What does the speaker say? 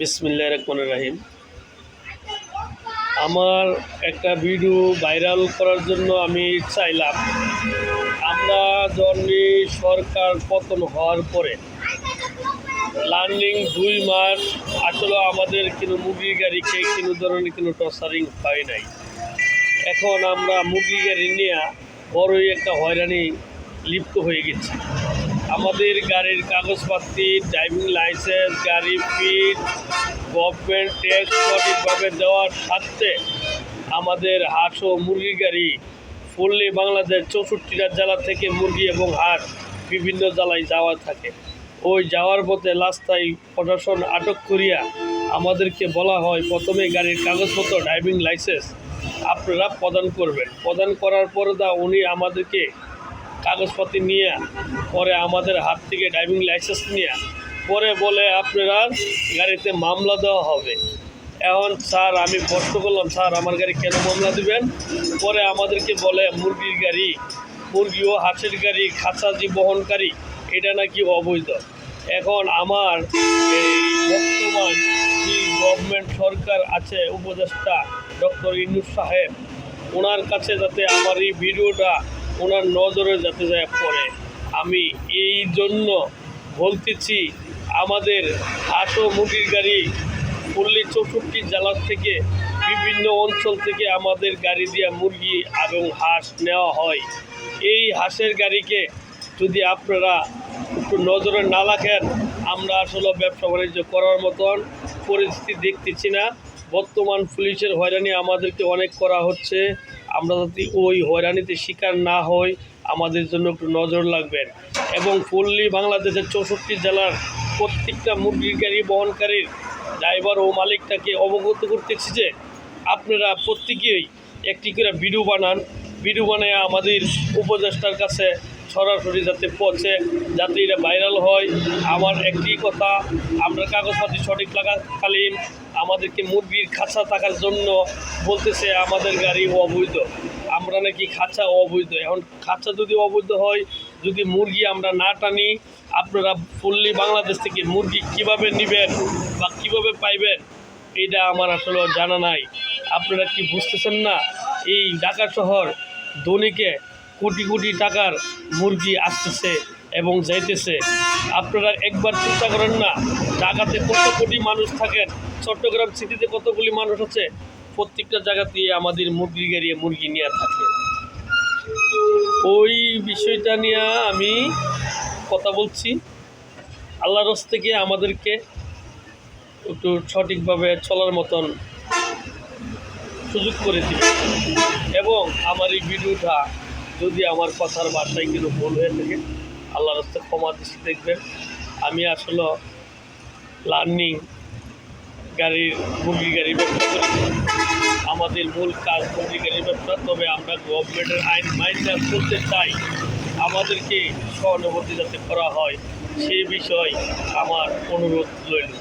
বিসমিল্লা রহমান রাহিম। আমার একটা video viral করার জন্য আমি চাইলাম, আমরা জন্মি সরকার পতন হওয়ার পরে লার্নিং দুই মাস, আসলে আমাদের কোনো মুরগি গাড়ি খেয়ে কোনো ধরনের কোনো টসারিং হয় নাই। এখন আমরা মুরগি গাড়ি নিয়ে বড়ই একটা হয়রানি লিপ্ত হয়ে গেছি। আমাদের গাড়ির কাগজপাতি ড্রাইভিং লাইসেন্স গাড়ি ফিট গভর্নমেন্ট ট্যাক্স সঠিকভাবে দেওয়ার সাথে আমাদের হাঁস ও মুরগি গাড়ি ফুললি বাংলাদেশ চৌষট্টিটা জেলা থেকে মুরগি এবং হাঁস বিভিন্ন জেলায় যাওয়া থাকে। ওই যাওয়ার পথে রাস্তায় প্রশাসন আটক করিয়া আমাদেরকে বলা হয়, প্রথমে গাড়ির কাগজপত্র ড্রাইভিং লাইসেন্স আপনারা প্রদান করবেন। প্রদান করার পরে দা উনি আমাদেরকে কাগজপাতি নিয়ে, পরে আমাদের হাত থেকে ড্রাইভিং লাইসেন্স নিয়ে, পরে বলে আপনারা গাড়িতে মামলা দেওয়া হবে। এখন স্যার, আমি প্রশ্ন করলাম, স্যার, আমার গাড়ি কেন মামলা দিবেন? পরে আমাদেরকে বলে, মুরগির গাড়ি, মুরগি ও হাঁসের গাড়ি, খাঁচা যে বহনকারী এটা নাকি অবৈধ? এখন আমার এই বর্তমান যে গভর্নমেন্ট সরকার আছে, উপদেষ্টা ডক্টর ইনুস সাহেব, ওনার কাছে যাতে আমার এই ভিডিওটা ওনার নজরে যাতে যায় পড়ে। আমি এই জন্য বলতেছি, আমাদের ও মুরগির গাড়ি পল্লী চৌষট্টি জেলার থেকে বিভিন্ন অঞ্চল থেকে আমাদের গাড়ি দিয়ে মুরগি এবং হাঁস নেওয়া হয়। এই হাঁসের গাড়িকে যদি আপনারা একটু নজরে না রাখেন, আমরা আসলে ব্যবসা বাণিজ্য করার মতন পরিস্থিতি দেখতেছি না। বর্তমান পুলিশের হয়রানি আমাদেরকে অনেক করা হচ্ছে। আমরা যদি ওই হয়রানিতে শিকার না হই, আমাদের জন্য একটু নজর রাখবেন। এবং পল্লী বাংলাদেশের চৌষট্টি জেলার প্রত্যেকটা মুরগির গাড়ি বহনকারীর ড্রাইভার ও মালিকটাকে অবগত করতেছি যে, আপনারা প্রত্যেকেই একটি করে ভিডিও বানান। ভিডিও বানিয়ে আমাদের উপদেষ্টার কাছে সরাসরি যাতে পৌঁছে, যাতে এটা ভাইরাল হয়। আমার একটি কথা, আমরা কাগজপাতি সঠিক লাগাকালীন আমাদেরকে মুরগির খাঁচা থাকার জন্য বলতেছে, আমাদের গাড়ি অবৈধ। আমরা নাকি খাঁচা অবৈধ। এখন খাঁচা যদি অবৈধ হয়, যদি মুরগি আমরা না টানি, আপনারা ফুললি বাংলাদেশ থেকে মুরগি কীভাবে নেবেন বা কীভাবে পাইবেন, এটা আমার আসলে জানা নাই। আপনারা কি বুঝতেছেন না? এই ঢাকা শহর ধনীকে কোটি কোটি টাকার মুরগি আসতেছে। এবং যাইতেছে। আপনারা একবার চিন্তা করেন না, ঢাকাতে কত কোটি মানুষ থাকেন, চট্টগ্রাম সিটিতে কতগুলি মানুষ আছে, প্রত্যেকটা জায়গাতেই আমাদের মুরগি গাড়িয়ে মুরগি নিয়ে থাকে। ওই বিষয়টা নিয়ে আমি কথা বলছি। আল্লাহ রস থেকে আমাদেরকে একটু সঠিকভাবে চলার মতন সুযোগ করে দিবে। এবং আমার এই ভিডিওটা যদি আমার কথার বাসায় কিন্তু ভুল হয়ে থাকে আল্লাহ রাস্তে ক্ষমা দৃষ্টি দেখবেন। আমি আসলে লার্নিং গাড়ির মুরগি গাড়ি ব্যবসা করি। আমাদের মূল কাজ মুরগি গাড়ির ব্যবসা, তবে আমরা গভর্নমেন্টের আইন মাইন্ডা করতে চাই। আমাদেরকে সহানুভূতি যাতে করা হয়, সে বিষয় আমার অনুরোধ রইল।